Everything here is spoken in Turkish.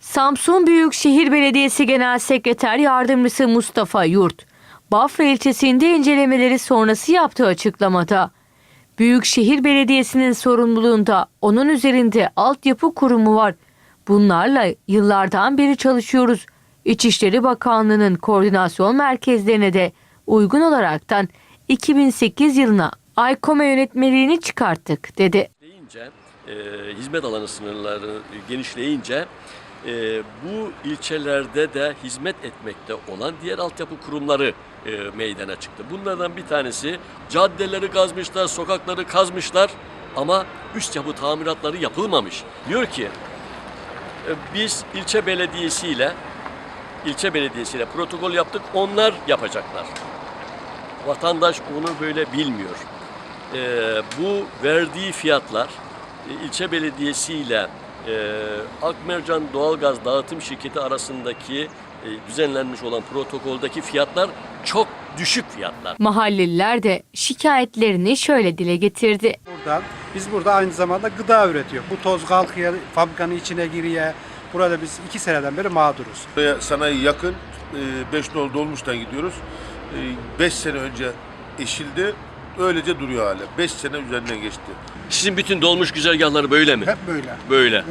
Samsun Büyükşehir Belediyesi Genel Sekreter Yardımcısı Mustafa Yurt, Bafra ilçesinde incelemeleri sonrası yaptığı açıklamada, Büyükşehir Belediyesi'nin sorumluluğunda onun üzerinde altyapı kurumu var. Bunlarla yıllardan beri çalışıyoruz. İçişleri Bakanlığı'nın koordinasyon merkezlerine de uygun olaraktan 2008 yılına AYKOME yönetmeliğini çıkarttık dedi. Deyince, e, hizmet alanı sınırları genişleyince e, bu ilçelerde de hizmet etmekte olan diğer altyapı kurumları e, meydana çıktı. Bunlardan bir tanesi caddeleri kazmışlar, sokakları kazmışlar ama üst yapı tamiratları yapılmamış. Diyor ki e, biz ilçe belediyesiyle ilçe belediyesiyle protokol yaptık. Onlar yapacaklar. Vatandaş onu böyle bilmiyor. Ee, bu verdiği fiyatlar e, ilçe belediyesi ile e, Akmercan Doğalgaz Dağıtım Şirketi arasındaki e, düzenlenmiş olan protokoldeki fiyatlar çok düşük fiyatlar. Mahalleliler de şikayetlerini şöyle dile getirdi. Buradan biz burada aynı zamanda gıda üretiyor. Bu toz kalkıyor, fabrikanın içine giriyor. Burada biz iki seneden beri mağduruz. Buraya sanayi yakın. 5 nol dolmuştan gidiyoruz. 5 sene önce eşildi. Öylece duruyor hala. 5 sene üzerinden geçti. Sizin bütün dolmuş güzergahları böyle mi? Hep böyle. Böyle.